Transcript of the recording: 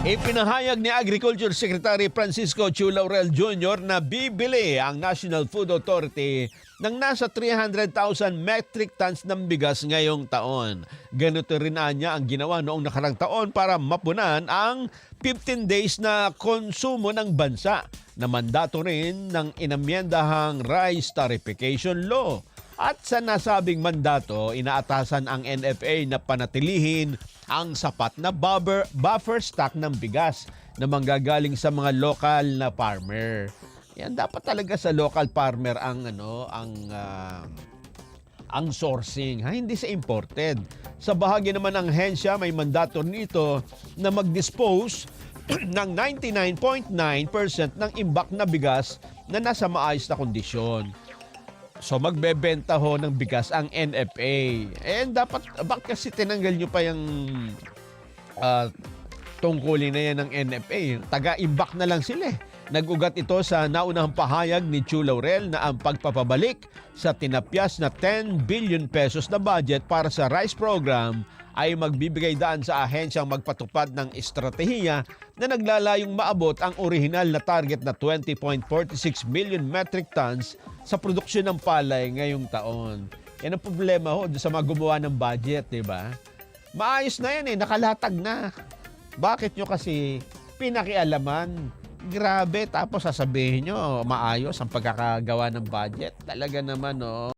Ipinahayag ni Agriculture Secretary Francisco Chu Laurel Jr. na bibili ang National Food Authority ng nasa 300,000 metric tons ng bigas ngayong taon. Ganito rin niya ang ginawa noong nakarang taon para mapunan ang 15 days na konsumo ng bansa na mandato rin ng inamyendahang Rice Tarification Law. At sa nasabing mandato, inaatasan ang NFA na panatilihin ang sapat na buffer, buffer stock ng bigas na manggagaling sa mga lokal na farmer. Yan dapat talaga sa local farmer ang ano ang ah, ang sourcing, ha? hindi sa imported. Sa bahagi naman ng hensya, may mandato nito na mag-dispose ng 99.9% ng imbak na bigas na nasa maayos na kondisyon. So magbebenta ho ng bigas ang NFA. And dapat, bakit kasi tinanggal nyo pa yung ah, tungkulin na yan ng NFA? Taga-imbak na lang sila eh. Nag-ugat ito sa naunang pahayag ni Chu Laurel na ang pagpapabalik sa tinapyas na 10 billion pesos na budget para sa rice program ay magbibigay daan sa ahensyang magpatupad ng estratehiya na naglalayong maabot ang orihinal na target na 20.46 million metric tons sa produksyon ng palay ngayong taon. Yan ang problema ho sa mga gumawa ng budget, di ba? Maayos na yan eh, nakalatag na. Bakit nyo kasi pinakialaman? Grabe, tapos sasabihin nyo, maayos ang pagkakagawa ng budget. Talaga naman, no?